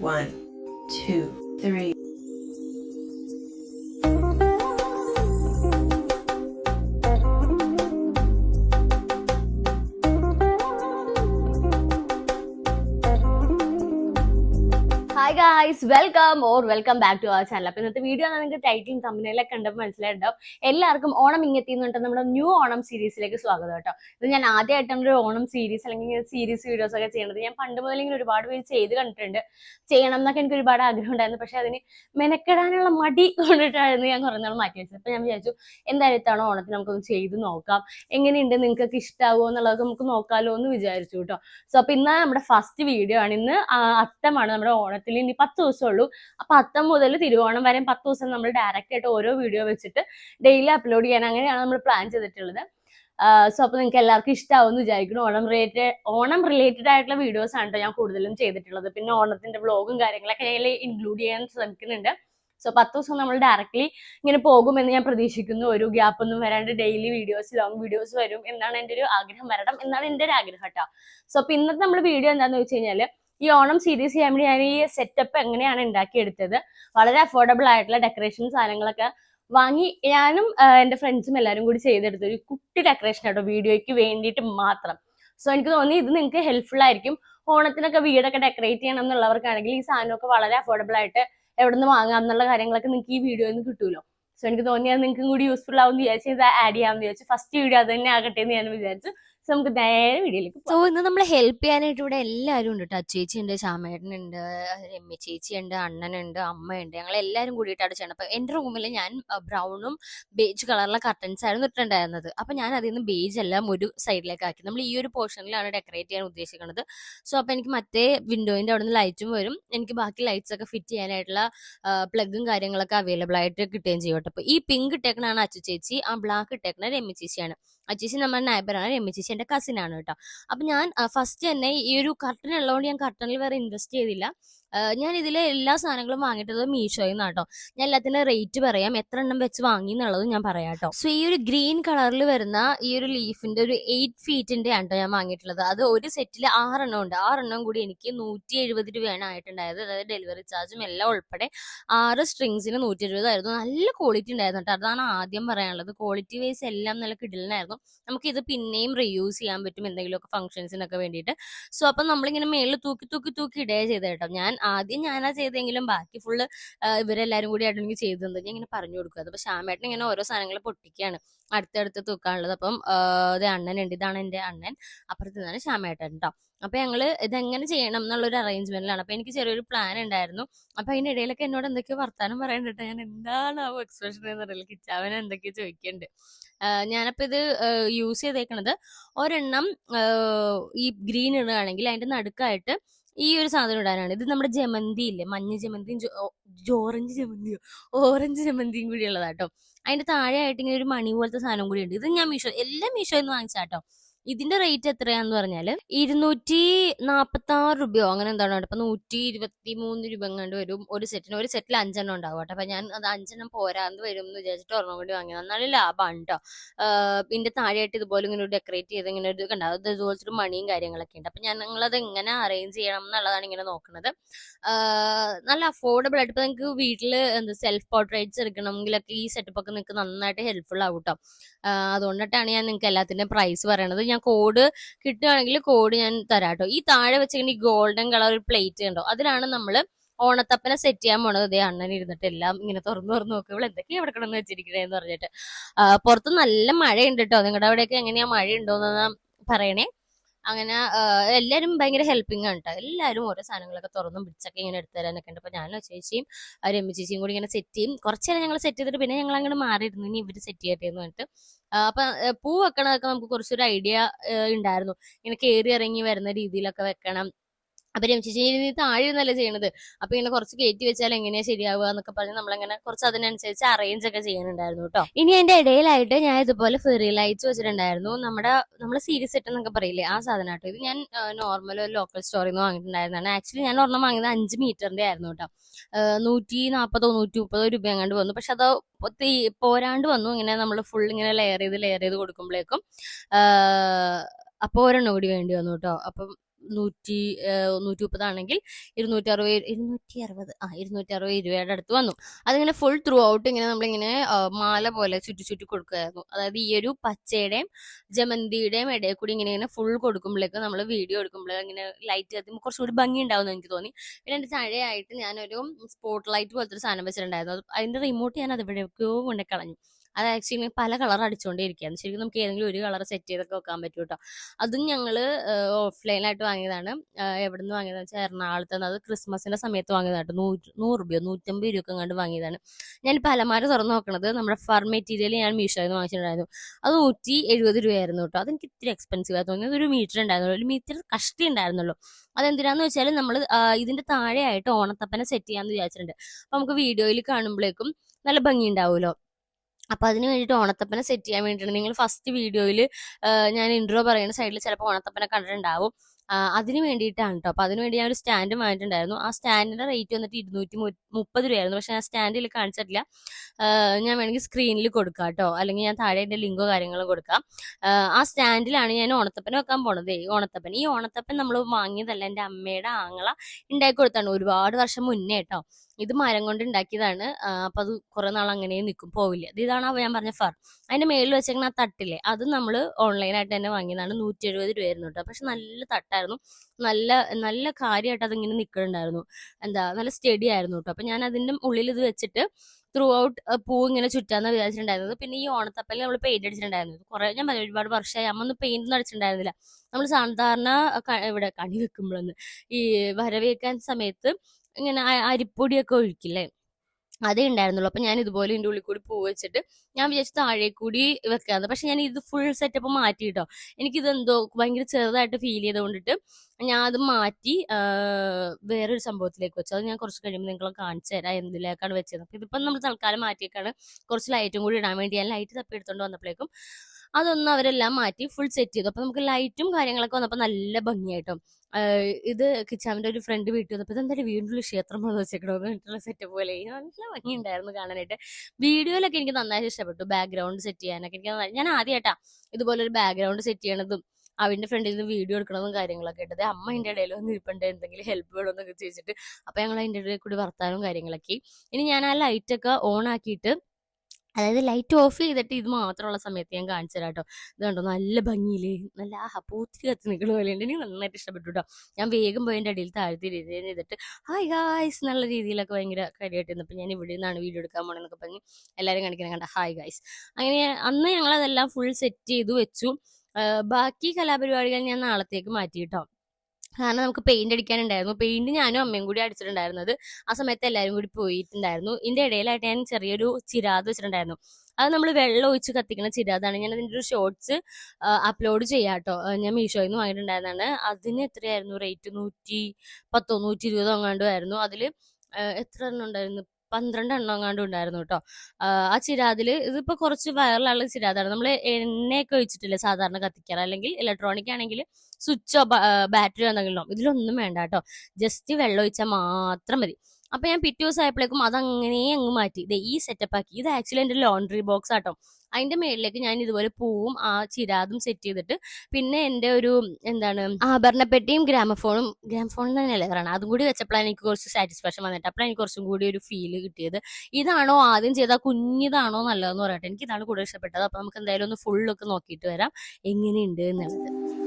One, two, three. Guys welcome or welcome back to our channel അപ്പൊ ഇന്നത്തെ video നിങ്ങൾക്ക് ടൈറ്റിലും തമ്മിലൊക്കെ കണ്ടപ്പോൾ മനസ്സിലായിട്ടുണ്ടാവും. എല്ലാവർക്കും ഓണം ഇങ്ങെത്തി എന്ന് പറഞ്ഞിട്ട് നമ്മുടെ ന്യൂ ഓണം സീരീസിലേക്ക് സ്വാഗതം കേട്ടോ. ഇത് ഞാൻ ആദ്യമായിട്ടാണ് ഒരു ഓണം സീരീസ് അല്ലെങ്കിൽ സീരീസ് വീഡിയോസ് ഒക്കെ ചെയ്യുന്നത് ഞാൻ പണ്ട് മുതൽ ഇങ്ങനെ ഒരുപാട് പേര് ചെയ്ത് കണ്ടിട്ടുണ്ട്. ചെയ്യണം എന്നൊക്കെ എനിക്ക് ഒരുപാട് ആഗ്രഹം ഉണ്ടായിരുന്നു. പക്ഷെ അതിന് മെനക്കെടാനുള്ള മടി കൊണ്ടിട്ടായിരുന്നു ഞാൻ കുറേ നാൾ മാറ്റി വെച്ചത്. അപ്പൊ ഞാൻ വിചാരിച്ചു എന്തായാലും ഇത്തവണ ഓണത്തിന് നമുക്കൊന്ന് ചെയ്ത് നോക്കാം. എങ്ങനെയുണ്ട്? നിങ്ങൾക്കൊക്കെ ഇഷ്ടാവോ എന്നുള്ളതൊക്കെ നമുക്ക് നോക്കാമല്ലോ എന്ന് വിചാരിച്ചു കേട്ടോ. സോ അപ്പൊ ഇന്ന് നമ്മുടെ ഫസ്റ്റ് വീഡിയോ ആണ്. ഇന്ന് അത്തമാണ് നമ്മുടെ ഓണത്തിൽ. ഇനി പത്ത് ദിവസമേ ഉള്ളൂ. അപ്പൊ അത്തം മുതൽ തിരുവോണം വരെ പത്ത് ദിവസം നമ്മൾ ഡയറക്റ്റ് ആയിട്ട് ഓരോ വീഡിയോ വെച്ചിട്ട് ഡെയിലി അപ്ലോഡ് ചെയ്യാൻ അങ്ങനെയാണ് നമ്മൾ പ്ലാൻ ചെയ്തിട്ടുള്ളത്. സോ അപ്പൊ നിങ്ങൾക്ക് എല്ലാവർക്കും ഇഷ്ടമാവും വിചാരിക്കുന്നു. ഓണം റിലേറ്റഡ് ഓണം റിലേറ്റഡ് ആയിട്ടുള്ള വീഡിയോസ് ആണ് ഞാൻ കൂടുതലും ചെയ്തിട്ടുള്ളത്. പിന്നെ ഓണത്തിന്റെ വ്ളോഗും കാര്യങ്ങളൊക്കെ ഞാൻ ഇൻക്ലൂഡ് ചെയ്യാൻ ശ്രമിക്കുന്നുണ്ട്. സോ പത്ത് ദിവസം നമ്മൾ ഡയറക്റ്റ്ലി ഇങ്ങനെ പോകുമെന്ന് ഞാൻ പ്രതീക്ഷിക്കുന്നു. ഒരു ഗ്യാപ്പ് ഒന്നും വരാണ്ട് ഡെയിലി വീഡിയോസ് ലോങ് വീഡിയോസ് വരും എന്നാണ് എന്റെ ഒരു ആഗ്രഹം. വരണം എന്നാണ് എന്റെ ഒരു ആഗ്രഹം കേട്ടോ സോ അപ്പൊ ഇന്നത്തെ നമ്മുടെ വീഡിയോ എന്താണെന്ന് വെച്ച് കഴിഞ്ഞാൽ ഈ ഓണം സീരീസ് ചെയ്യാൻ ഞാൻ ഈ സെറ്റപ്പ് എങ്ങനെയാണ് ഉണ്ടാക്കിയെടുത്തത്? വളരെ അഫോർഡബിൾ ആയിട്ടുള്ള ഡെക്കറേഷൻ സാധനങ്ങളൊക്കെ വാങ്ങി ഞാനും എന്റെ ഫ്രണ്ട്സും എല്ലാവരും കൂടി ചെയ്തെടുത്ത ഒരു കുട്ടി ഡെക്കറേഷൻ ആട്ടോ വീഡിയോയ്ക്ക് വേണ്ടിയിട്ട് മാത്രം. സോ എനിക്ക് തോന്നി ഇത് നിങ്ങൾക്ക് ഹെൽപ്ഫുൾ ആയിരിക്കും. ഓണത്തിനൊക്കെ വീടൊക്കെ ഡെക്കറേറ്റ് ചെയ്യണം എന്നുള്ളവർക്കാണെങ്കിൽ ഈ സാധനമൊക്കെ വളരെ അഫോർഡബിൾ ആയിട്ട് എവിടെ നിന്ന് വാങ്ങാം എന്നുള്ള കാര്യങ്ങളൊക്കെ നിങ്ങൾക്ക് ഈ വീഡിയോയിൽ നിന്ന് കിട്ടുമല്ലോ സോ എനിക്ക് തോന്നിയത് നിങ്ങൾക്കും കൂടി യൂസ്ഫുൾ ആവും എന്ന് വിചാരിച്ച് ഇത് ആഡ് ചെയ്യാമെന്ന് വിചാരിച്ചു ഫസ്റ്റ് വീഡിയോ അത് തന്നെ ആകട്ടെ എന്ന് ഞാൻ വിചാരിച്ചു. നമുക്ക് നേരെ വീഡിയോയിലേക്ക് സോ ഇന്ന് നമ്മളെ ഹെൽപ്പ് ചെയ്യാനായിട്ട് ഇവിടെ എല്ലാവരും ഉണ്ട് കേട്ടോ അച്ചേച്ചി ഉണ്ട് ചാമേട്ടനുണ്ട് എമ്മി ചേച്ചി ഉണ്ട് അണ്ണനുണ്ട് അമ്മയുണ്ട്. ഞങ്ങൾ എല്ലാവരും കൂടിയിട്ടാണ് ചെയ്യണം അപ്പൊ എന്റെ റൂമിൽ ഞാൻ ബ്രൗണും ബേജ് കളറിലെ കർട്ടൻസ് ആയിരുന്നു ഇട്ടിട്ടുണ്ടായിരുന്നത്. അപ്പൊ ഞാൻ അതിൽ നിന്ന് ബേജ് എല്ലാം ഒരു സൈഡിലേക്ക് ആക്കി. നമ്മൾ ഈ ഒരു പോർഷനിലാണ് ഡെക്കറേറ്റ് ചെയ്യാൻ ഉദ്ദേശിക്കുന്നത്. സോ അപ്പൊ എനിക്ക് മറ്റേ വിൻഡോയിന്റെ അവിടെ നിന്ന് ലൈറ്റും വരും. എനിക്ക് ബാക്കി ലൈറ്റ്സ് ഒക്കെ ഫിറ്റ് ചെയ്യാനായിട്ടുള്ള പ്ലഗും കാര്യങ്ങളൊക്കെ അവൈലബിൾ ആയിട്ട് കിട്ടുകയും ചെയ്യും കേട്ടോ അപ്പൊ ഈ പിങ്ക് ഇട്ടേക്കണാണ് അച്ചു ചേച്ചി ആ ബ്ലാക്ക് ഇട്ടേക്കണ രമ്യ ചേച്ചിയാണ്. അച്ചേച്ചി നമ്മുടെ നൈബറാണ് രമ്യ ചേച്ചി എന്റെ കസിൻ ആണ് കേട്ടോ. അപ്പൊ ഞാൻ ഫസ്റ്റ് തന്നെ ഈ ഒരു കർട്ടൻ ഉള്ളതുകൊണ്ട് ഞാൻ കർട്ടനിൽ വേറെ ഇൻവെസ്റ്റ് ചെയ്തില്ല. ഞാൻ ഇതിലെ എല്ലാ സാധനങ്ങളും വാങ്ങിയിട്ടുള്ളത് മീഷോയിൽ നിന്നാണ് കേട്ടോ ഞാൻ എല്ലാത്തിന്റെ റേറ്റ് പറയാം. എത്ര എണ്ണം വെച്ച് വാങ്ങി എന്നുള്ളത് ഞാൻ പറയാം കേട്ടോ സോ ഈ ഒരു ഗ്രീൻ കളറിൽ വരുന്ന ഈ ഒരു ലീഫിന്റെ ഒരു എയ്റ്റ് ഫീറ്റിന്റെ ആണ് ഞാൻ വാങ്ങിയിട്ടുള്ളത്. അത് ഒരു സെറ്റിൽ ആറെണ്ണം ഉണ്ട്. ആറെണ്ണം കൂടി എനിക്ക് നൂറ്റി എഴുപത് രൂപയാണ് ആയിട്ടുണ്ടായത്. അതായത് ഡെലിവറി ചാർജും എല്ലാം ഉൾപ്പെടെ ആറ് സ്ട്രിങ്സിന് നൂറ്റി എഴുപതായിരുന്നു നല്ല ക്വാളിറ്റി ഉണ്ടായിരുന്നു കേട്ടോ അതാണ് ആദ്യം പറയാനുള്ളത്. ക്വാളിറ്റി വൈസ് എല്ലാം നല്ല കിടലിനായിരുന്നു. നമുക്ക് ഇത് പിന്നെയും റീയൂസ് ചെയ്യാൻ പറ്റും എന്തെങ്കിലുമൊക്കെ ഫംഗ്ഷൻസിനൊക്കെ വേണ്ടിയിട്ട്. സോ അപ്പം നമ്മളിങ്ങനെ മേളിൽ തൂക്കി തൂക്കി തൂക്കി ഇടുക ചെയ്ത കേട്ടോ ഞാൻ ആദ്യം ഞാനാ ചെയ്തെങ്കിലും ബാക്കി ഫുള്ള് ഇവരെല്ലാരും കൂടി ആയിട്ട് എനിക്ക് ചെയ്തു തന്നെ ഞാൻ ഇങ്ങനെ പറഞ്ഞു കൊടുക്കുക അപ്പൊ ശ്യാമേട്ടൻ ഇങ്ങനെ ഓരോ സാധനങ്ങൾ പൊട്ടിക്കുകയാണ് അടുത്തടുത്ത് തൂക്കാനുള്ളത്. അപ്പം ഇത് അണ്ണനുണ്ട്. ഇതാണ് എന്റെ അണ്ണൻ. അപ്പുറത്ത് നിന്നാണ് ശ്യാമേട്ടൻ കേട്ടോ അപ്പൊ ഞങ്ങൾ ഇതെങ്ങനെ ചെയ്യണം എന്നുള്ളൊരു അറേഞ്ച്മെന്റിലാണ് അപ്പൊ എനിക്ക് ചെറിയൊരു പ്ലാൻ ഉണ്ടായിരുന്നു. അപ്പൊ അതിനിടയിലൊക്കെ എന്നോട് എന്തൊക്കെയോ വർത്താനം പറയണ്ടിട്ട് ഞാൻ എന്താണ് ആ എക്സ്പ്രഷൻ എന്നറിയില്ല കിച്ചാവൻ എന്തൊക്കെയോ ചോദിക്കണ്ട്. ഞാനപ്പോ ഇത് യൂസ് ചെയ്തേക്കണത് ഒരെണ്ണം ഈ ഗ്രീൻ ഇടുകയാണെങ്കിൽ അതിന്റെ നടുക്കായിട്ട് ഈ ഒരു സാധനം ഇടാനാണ്. ഇത് നമ്മുടെ ജമന്തി ഇല്ലേ? മഞ്ഞ ജമന്തിയും ഓറഞ്ച് ജമന്തിയോ? ഓറഞ്ച് ജമന്തിയും കൂടി ഉള്ളതാട്ടോ. അതിന്റെ താഴെയായിട്ട് ഇങ്ങനെ ഒരു മണി പോലത്തെ സാധനം കൂടി ഉണ്ട്. ഇത് ഞാൻ മീഷോ എല്ലാം മീഷോയിൽ നിന്ന് വാങ്ങിച്ചാട്ടോ ഇതിന്റെ റേറ്റ് എത്രയാന്ന് പറഞ്ഞാൽ ഇരുന്നൂറ്റി നാപ്പത്തി ആറ് രൂപയോ അങ്ങനെ എന്താണ് ഇപ്പൊ നൂറ്റി ഇരുപത്തി മൂന്ന് രൂപ എങ്ങാണ്ട് വരും ഒരു സെറ്റിന് ഒരു സെറ്റിൽ അഞ്ചെണ്ണം ഉണ്ടാവും കേട്ടോ. അപ്പൊ ഞാൻ അത് അഞ്ചെണ്ണം പോരാന്ന് വരും എന്ന് വിചാരിച്ചിട്ട് ഒരെണ്ണം കൂടി വാങ്ങി നല്ല ലാഭമാണ് കേട്ടോ ഇതിന്റെ താഴെയായിട്ട് ഇതുപോലെ ഇങ്ങനെ ഡെക്കറേറ്റ് ചെയ്ത് ഇങ്ങനെ ഒരു കണ്ടാവും അത് ഇതുപോലത്തെ ഒരു മണിയും കാര്യങ്ങളൊക്കെ ഉണ്ട്. അപ്പൊ ഞാൻ നിങ്ങളത് എങ്ങനെ അറേഞ്ച് ചെയ്യണം എന്നുള്ളതാണ് ഇങ്ങനെ നോക്കുന്നത് നല്ല അഫോർഡബിൾ ആയിട്ട് ഇപ്പൊ നിങ്ങൾക്ക് വീട്ടിൽ എന്താ സെൽഫ് പോർട്രേറ്റ്സ് എടുക്കണമെങ്കിലൊക്കെ ഈ സെറ്റപ്പ് ഒക്കെ നിങ്ങൾക്ക് നന്നായിട്ട് ഹെൽപ്ഫുൾ ആവും കേട്ടോ അതുകൊണ്ടിട്ടാണ് ഞാൻ നിങ്ങൾക്ക് എല്ലാത്തിന്റെ പ്രൈസ് പറയണത്. ഞാൻ കോഡ് കിട്ടുകയാണെങ്കിൽ കോഡ് ഞാൻ തരാം കേട്ടോ ഈ താഴെ വെച്ചിങ്ങനെ ഈ ഗോൾഡൻ കളർ ഒരു പ്ലേറ്റ് ഉണ്ടോ അതിലാണ് നമ്മൾ ഓണത്തപ്പനെ സെറ്റ് ചെയ്യാൻ പോണത്. ഇതേ അണ്ണൻ ഇരുന്നിട്ട് എല്ലാം ഇങ്ങനെ തുറന്നു തുറന്നു നോക്കുക ഇവിടെ എന്തൊക്കെയാ ഇവിടെ കിടന്ന് വെച്ചിരിക്കണേന്ന് പറഞ്ഞിട്ട്. പുറത്ത് നല്ല മഴയുണ്ട് കേട്ടോ നിങ്ങളുടെ അവിടെയൊക്കെ എങ്ങനെയാ മഴ ഉണ്ടോന്ന് പറയണേ. അങ്ങനെ എല്ലാവരും ഭയങ്കര ഹെൽപ്പിംഗ് ആണ് കേട്ടോ എല്ലാരും ഓരോ സാധനങ്ങളൊക്കെ തുറന്നും പിടിച്ചൊക്കെ ഇങ്ങനെ എടുത്തു തരാനൊക്കെ ഉണ്ട്. അപ്പൊ ഞാനും ചേച്ചിയും ആ രമ്യ ചേച്ചിയും കൂടി ഇങ്ങനെ സെറ്റ് ചെയ്യും. കുറച്ച് നേരം ഞങ്ങൾ സെറ്റ് ചെയ്തിട്ട് പിന്നെ ഞങ്ങൾ അങ്ങോട്ട് മാറിയിരുന്നു. ഇനി ഇവർ സെറ്റ് ചെയ്യട്ടെ എന്ന് പറഞ്ഞിട്ട് അപ്പൊ പൂ വെക്കണതൊക്കെ നമുക്ക് കുറച്ചൊരു ഐഡിയ ഉണ്ടായിരുന്നു. ഇങ്ങനെ കയറി ഇറങ്ങി വരുന്ന രീതിയിലൊക്കെ വെക്കണം. അപ്പൊ രമചേച്ചി നീ താഴെ ഇരുന്നല്ലേ ചെയ്യണത്? അപ്പൊ ഇങ്ങനെ കുറച്ച് കയറ്റി വെച്ചാൽ എങ്ങനെയാ ശരിയാവുക എന്നൊക്കെ പറഞ്ഞ് നമ്മളങ്ങനെ കുറച്ച് അതിനനുസരിച്ച് അറേഞ്ച് ഒക്കെ ചെയ്യാനുണ്ടായിരുന്നു കേട്ടോ. ഇനി അതിന്റെ ഇടയിലായിട്ട് ഞാൻ ഇതുപോലെ ഫെറി ലൈറ്റ്സ് വെച്ചിട്ടുണ്ടായിരുന്നു. നമ്മുടെ നമ്മൾ സീരീസ് സെറ്റ് എന്നൊക്കെ പറയില്ലേ ആ സാധനം കേട്ടോ ഇത് ഞാൻ നോർമൽ ഒരു ലോക്കൽ സ്റ്റോറിൽ നിന്ന് വാങ്ങിയിട്ടുണ്ടായിരുന്നാണ് ആക്ച്വലി ഞാൻ ഒരെണ്ണം വാങ്ങിയത് അഞ്ച് മീറ്ററിന്റെ ആയിരുന്നു കേട്ടോ. നൂറ്റി നാൽപ്പതോ നൂറ്റി മുപ്പതോ രൂപ എങ്ങാണ്ട് വന്നു. പക്ഷെ അത് പോരാണ്ട് വന്നു. ഇങ്ങനെ നമ്മൾ ഫുൾ ഇങ്ങനെ ലെയർ ചെയ്ത് ലെയർ ചെയ്ത് കൊടുക്കുമ്പോഴേക്കും അപ്പോൾ ഒരെണ്ണം കൂടി വേണ്ടി വന്നു കേട്ടോ. അപ്പം നൂറ്റി നൂറ്റി മുപ്പതാണെങ്കിൽ ഇരുന്നൂറ്റി അറുപത് ഇരുന്നൂറ്റി അറുപത് ആ ഇരുന്നൂറ്റി അറുപത് രൂപയുടെ അടുത്ത് വന്നു. അതിങ്ങനെ ഫുൾ ത്രൂ ഔട്ട് ഇങ്ങനെ നമ്മളിങ്ങനെ മാല പോലെ ചുറ്റി ചുറ്റി കൊടുക്കുമായിരുന്നു അതായത് ഈ ഒരു പച്ചയുടെയും ജമന്തിയുടെയും ഇടയിൽ കൂടി ഇങ്ങനെ ഇങ്ങനെ ഫുൾ കൊടുക്കുമ്പോഴേക്കും നമ്മൾ വീഡിയോ എടുക്കുമ്പോൾ ഇങ്ങനെ ലൈറ്റ് കത്തുമ്പോൾ കുറച്ചുകൂടി ഭംഗി ഉണ്ടാവുമെന്ന് എനിക്ക് തോന്നി. പിന്നെ എന്റെ താഴെയായിട്ട് ഞാനൊരു സ്പോട്ട് ലൈറ്റ് പോലത്തെ ഒരു സാധനം വെച്ചിട്ടുണ്ടായിരുന്നു. അത് അതിന്റെ റിമോട്ട് ഞാൻ അത് എവിടെയൊക്കെയോ കൊണ്ടേ കളഞ്ഞു. അത് ആക്ച്വലി പല കളർ അടിച്ചുകൊണ്ടേ ഇരിക്കുകയാണ് ശരിക്കും നമുക്ക് ഏതെങ്കിലും ഒരു കളർ സെറ്റ് ചെയ്തൊക്കെ വെക്കാൻ പറ്റും കേട്ടോ അതും ഞങ്ങൾ ഓഫ്ലൈനായിട്ട് വാങ്ങിയതാണ്. എവിടെ നിന്ന് വാങ്ങിയതെന്ന് വെച്ചാൽ എറണാകുളത്ത് നിന്ന് അത് ക്രിസ്മസിന്റെ സമയത്ത് വാങ്ങിയതാണ് നൂറ് നൂറ് രൂപയോ നൂറ്റമ്പത് രൂപ കണ്ട് വാങ്ങിയതാണ്. ഞാനിപ്പോൾ അലമാര തുറന്നു നോക്കണത് നമ്മുടെ ഫർ മെറ്റീരിയൽ ഞാൻ മീഷോയിൽ നിന്ന് വാങ്ങിച്ചിട്ടുണ്ടായിരുന്നു. അത് നൂറ്റി എഴുപത് രൂപയായിരുന്നു കേട്ടോ അതെനിക്ക് ഇത്തിരി എക്സ്പെൻസീവ് ആയി തോന്നി. ഒരു മീറ്റർ ഉണ്ടായിരുന്നുള്ളൂ. ഒരു മീറ്റർ കഷ്ടി ഉണ്ടായിരുന്നുള്ളൂ. അതെന്തിനാന്ന് വെച്ചാൽ നമ്മൾ ഇതിന്റെ താഴെയായിട്ട് ഓണത്തപ്പനെ സെറ്റ് ചെയ്യാന്ന് വിചാരിച്ചിട്ടുണ്ട്. അപ്പൊ നമുക്ക് വീഡിയോയിൽ കാണുമ്പോഴേക്കും നല്ല ഭംഗി ഉണ്ടാവുമല്ലോ അപ്പൊ അതിന് വേണ്ടിയിട്ട് ഓണത്തപ്പനെ സെറ്റ് ചെയ്യാൻ വേണ്ടിയിട്ടാണ്. നിങ്ങൾ ഫസ്റ്റ് വീഡിയോയിൽ ഞാൻ ഇൻട്രോ പറയുന്ന സൈഡിൽ ചിലപ്പോൾ ഓണത്തപ്പനെ കണ്ടിട്ടുണ്ടാവും. അതിന് വേണ്ടിയിട്ടാണ് കേട്ടോ അപ്പൊ അതിന് വേണ്ടി ഞാൻ ഒരു സ്റ്റാൻഡ് വാങ്ങിയിട്ടുണ്ടായിരുന്നു. ആ സ്റ്റാൻഡിന്റെ റേറ്റ് വന്നിട്ട് ഇരുന്നൂറ്റി മുപ്പത് രൂപയായിരുന്നു. പക്ഷെ ആ സ്റ്റാൻഡിൽ കാണിച്ചിട്ടില്ല. ഞാൻ വേണമെങ്കിൽ സ്ക്രീനിൽ കൊടുക്കാം കേട്ടോ അല്ലെങ്കിൽ ഞാൻ താഴെ എന്റെ ലിങ്കോ കാര്യങ്ങളോ കൊടുക്കാം. ആ, സ്റ്റാൻഡിലാണ് ഞാൻ ഓണത്തപ്പൻ വെക്കാൻ പോണത്. ഈ ഓണത്തപ്പൻ. ഈ ഓണത്തപ്പൻ നമ്മൾ വാങ്ങിയതല്ല. എന്റെ അമ്മയുടെ ആങ്ങള ഉണ്ടാക്കി കൊടുത്താണ്. ഒരുപാട് വർഷം മുന്നേ കേട്ടോ ഇത് മരം കൊണ്ട് ഉണ്ടാക്കിയതാണ്. അപ്പൊ അത് കുറെ നാൾ അങ്ങനെ നിൽക്കും പോവില്ല. ഇത് ഇതാണ് ഞാൻ പറഞ്ഞ ഫർ. അതിന്റെ മേളിൽ വെച്ചേക്കുന്ന ആ തട്ടില്ലേ അത് നമ്മൾ ഓൺലൈനായിട്ട് തന്നെ വാങ്ങിയതാണ്. നൂറ്റി എഴുപത് രൂപയായിരുന്നു കേട്ടോ. പക്ഷെ നല്ല തട്ടായിരുന്നു. നല്ല നല്ല കാര്യമായിട്ട് അതിങ്ങനെ നിൽക്കുന്നുണ്ടായിരുന്നു എന്താ നല്ല സ്റ്റഡി ആയിരുന്നു കേട്ടോ. അപ്പൊ ഞാൻ അതിന്റെ ഉള്ളിൽ ഇത് വെച്ചിട്ട് ത്രൂ ഔട്ട് പൂ ഇങ്ങനെ ചുറ്റാന്ന് വിചാരിച്ചിട്ടുണ്ടായിരുന്നത്. പിന്നെ ഈ ഓണത്തപ്പലിൽ നമ്മൾ പെയിന്റ് അടിച്ചിട്ടുണ്ടായിരുന്നു. കുറെ ഞാൻ പറഞ്ഞു, ഒരുപാട് വർഷമായി. അമ്മ ഒന്നും പെയിന്റ് ഒന്നും അടിച്ചിട്ടുണ്ടായിരുന്നില്ല. നമ്മൾ സാധാരണ ഇവിടെ കണി വെക്കുമ്പോഴൊന്ന് ഈ വരവേക്കാൻ സമയത്ത് ഇങ്ങനെ അരിപ്പൊടിയൊക്കെ ഒഴിക്കില്ലേ? അതേ ഉണ്ടായിരുന്നുള്ളൂ. അപ്പൊ ഞാൻ ഇതുപോലെ ഇതിന്റെ ഉള്ളിൽ കൂടി പൂ വെച്ചിട്ട് ഞാൻ വിചാരിച്ചു താഴെ കൂടി വെക്കാന്ന്. പക്ഷെ ഞാൻ ഇത് ഫുൾ സെറ്റപ്പ് മാറ്റി കേട്ടോ എനിക്കിത് എന്തോ ഭയങ്കര ചെറുതായിട്ട് ഫീൽ ചെയ്തുകൊണ്ടിട്ട് ഞാൻ അത് മാറ്റി വേറൊരു സംഭവത്തിലേക്ക് വെച്ചു. അത് ഞാൻ കുറച്ച് കഴിയുമ്പോൾ നിങ്ങളെ കാണിച്ചു തരാം എന്തിലേക്കാണ് വെച്ചത് അപ്പൊ ഇതിപ്പം നമ്മൾ തൽക്കാലം മാറ്റിയേക്കാണ്. കുറച്ച് ലൈറ്റും കൂടി ഇടാൻ വേണ്ടി ഞാൻ ലൈറ്റ് തപ്പി എടുത്തോണ്ട് വന്നപ്പോഴേക്കും അതൊന്നും അവരെല്ലാം മാറ്റി ഫുൾ സെറ്റ് ചെയ്തു. അപ്പൊ നമുക്ക് ലൈറ്റും കാര്യങ്ങളൊക്കെ വന്നപ്പോൾ നല്ല ഭംഗിയായിട്ടോ. ഇത് കിച്ചാമിന്റെ ഒരു ഫ്രണ്ട് വീട്ടിൽ വന്നപ്പോൾ ഇതെന്തായാലും വീണ്ടും ക്ഷേത്രം പോലെ വെച്ചേക്കണോ? വീട്ടിലുള്ള സെറ്റ് പോലെ. നല്ല ഭംഗിയുണ്ടായിരുന്നു കാണാനായിട്ട്. വീഡിയോയിലൊക്കെ എനിക്ക് നന്നായിട്ട് ഇഷ്ടപ്പെട്ടു. ബാക്ക്ഗ്രൗണ്ട് സെറ്റ് ചെയ്യാനൊക്കെ എനിക്ക് ഞാൻ ആദ്യമായിട്ടാ ഇതുപോലെ ഒരു ബാക്ക്ഗ്രൗണ്ട് സെറ്റ് ചെയ്യണതും അവന്റെ ഫ്രണ്ടിൽ നിന്ന് വീഡിയോ എടുക്കണതും കാര്യങ്ങളൊക്കെ ഇട്ടത്. അമ്മ എന്റെ ഇടയിൽ വന്ന് ഇരിപ്പുണ്ട്. എന്തെങ്കിലും ഹെൽപ്പ് വേണമെന്നൊക്കെ ചോദിച്ചിട്ട്. അപ്പൊ ഞങ്ങൾ അതിന്റെ ഇടയിൽ കൂടി വർത്താനവും കാര്യങ്ങളൊക്കെ ഇനി ഞാൻ ആ ലൈറ്റൊക്കെ ഓൺ ആക്കിയിട്ട് അതായത് ലൈറ്റ് ഓഫ് ചെയ്തിട്ട് ഇത് മാത്രമുള്ള സമയത്ത് ഞാൻ കാണിച്ചു തരാം കേട്ടോ ഇത് കണ്ടോ? നല്ല ഭംഗിയിൽ നല്ല ആ പൂത്തിരി കത്തി നിൽക്കുന്ന പോലെ ഉണ്ട്. എനിക്ക് നന്നായിട്ട് ഇഷ്ടപ്പെട്ടു കേട്ടോ ഞാൻ വേഗം പോയി എന്റെ അടിയിൽ താഴ്ത്തി ഡിസൈൻ ചെയ്തിട്ട് ഹായ് ഗായ്സ് എന്നുള്ള രീതിയിലൊക്കെ ഭയങ്കര കാര്യമായിട്ട് അപ്പം ഞാൻ ഇവിടെ നിന്നാണ് വീഡിയോ എടുക്കാൻ പോണെന്നൊക്കെ പറഞ്ഞ് എല്ലാവരും കാണിക്കുന്നത് കണ്ട ഹായ് ഗായ്സ് അങ്ങനെ അന്ന് ഞങ്ങളതെല്ലാം ഫുൾ സെറ്റ് ചെയ്തു വെച്ചു. ബാക്കി കലാപരിപാടികൾ ഞാൻ നാളത്തേക്ക് മാറ്റി കേട്ടോ കാരണം നമുക്ക് പെയിന്റ് അടിക്കാനുണ്ടായിരുന്നു. പെയിന്റ് ഞാനും അമ്മയും കൂടി അടിച്ചിട്ടുണ്ടായിരുന്നത്. ആ സമയത്ത് എല്ലാവരും കൂടി പോയിട്ടുണ്ടായിരുന്നു. ഇതിന്റെ ഇടയിലായിട്ട് ഞാൻ ചെറിയൊരു ചിരാത് വെച്ചിട്ടുണ്ടായിരുന്നു. അത് നമ്മൾ വെള്ളം ഒഴിച്ച് കത്തിക്കുന്ന ചിരാതാണ്. ഞാൻ അതിന്റെ ഒരു ഷോർട്സ് അപ്ലോഡ് ചെയ്യാം കേട്ടോ ഞാൻ മീഷോയിൽ നിന്ന് വാങ്ങിയിട്ടുണ്ടായിരുന്നതാണ്. അതിന് എത്രയായിരുന്നു? റേറ്റ് നൂറ്റി പത്തോ നൂറ്റി ഇരുപതോ എങ്ങാണ്ടോ ആയിരുന്നു. അതിൽ എത്ര എണ്ണം ഉണ്ടായിരുന്നു? പന്ത്രണ്ട് എണ്ണം എങ്ങാണ്ടും ഉണ്ടായിരുന്നു കേട്ടോ ആ ചിരാതിൽ ഇതിപ്പോ കുറച്ച് വൈറലുള്ള ചിരാതാണ്. നമ്മൾ എണ്ണയൊക്കെ ഒഴിച്ചിട്ടില്ലേ സാധാരണ കത്തിക്കാറ് അല്ലെങ്കിൽ ഇലക്ട്രോണിക് ആണെങ്കിൽ സ്വിച്ചോ ബാറ്ററിയോ എന്തെങ്കിലും. ഇതിലൊന്നും വേണ്ട കേട്ടോ ജസ്റ്റ് വെള്ളം ഒഴിച്ചാൽ മാത്രം മതി. അപ്പൊ ഞാൻ പിറ്റേ ദിവസം ആയപ്പോഴേക്കും അതങ്ങനെ അങ്ങ് മാറ്റി. ദേ ഈ സെറ്റപ്പ് ആക്കി. ഇത് ആക്ച്വലി എന്റെ ലോണ്ടറി ബോക്സ് ആട്ടോ. അതിന്റെ മേളിലേക്ക് ഞാൻ ഇതുപോലെ പൂവും ആ ചിരാതും സെറ്റ് ചെയ്തിട്ട് പിന്നെ എന്റെ ഒരു എന്താണ് ആഭരണപ്പെട്ടിയും ഗ്രാമഫോണും ഗ്രാമഫോൺ തന്നെയല്ലേ പറയണം? അതും കൂടി വെച്ചപ്പോഴാണ് എനിക്ക് കുറച്ച് സാറ്റിസ്ഫാക്ഷൻ വന്നിട്ട്. അപ്പോഴാണ് എനിക്ക് കുറച്ചും കൂടി ഒരു ഫീൽ കിട്ടിയത്. ഇതാണോ ആദ്യം ചെയ്ത കുഞ്ഞിതാണോ നല്ലതെന്ന് പറയട്ടെ. എനിക്ക് ഇതാണ് കൂടുതൽ ഇഷ്ടപ്പെട്ടത്. അപ്പൊ നമുക്ക് എന്തായാലും ഒന്ന് ഫുള്ളൊക്കെ നോക്കിയിട്ട് വരാം. എങ്ങനെയുണ്ട് എന്നുള്ളത്.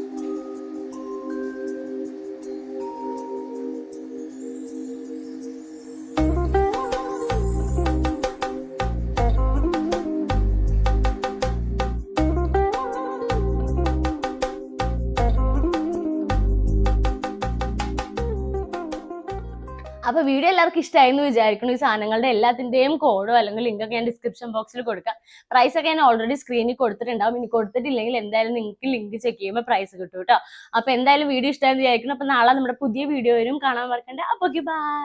അപ്പൊ വീഡിയോ എല്ലാവർക്കും ഇഷ്ടമായിരുന്നു വിചാരിക്കുന്നു. ഈ സാധനങ്ങളുടെ എല്ലാത്തിന്റെയും കോഡോ അല്ലെങ്കിൽ ലിങ്ക് ഒക്കെ ഞാൻ ഡിസ്ക്രിപ്ഷൻ ബോക്സിൽ കൊടുക്കാം. പ്രൈസ് ഒക്കെ ഞാൻ ഓൾറെഡി സ്ക്രീനിൽ കൊടുത്തിട്ടുണ്ടാവും. ഇനി കൊടുത്തിട്ടില്ലെങ്കിൽ എന്തായാലും നിങ്ങൾക്ക് ലിങ്ക് ചെക്ക് ചെയ്യുമ്പോൾ പ്രൈസ് കിട്ടും കേട്ടോ അപ്പൊ എന്തായാലും വീഡിയോ ഇഷ്ടമായെന്ന് വിചാരിക്കുന്നു. അപ്പൊ നാളെ നമ്മുടെ പുതിയ വീഡിയോ വരും. കാണാൻ മറക്കണ്ട. അപ്പൊ ബൈ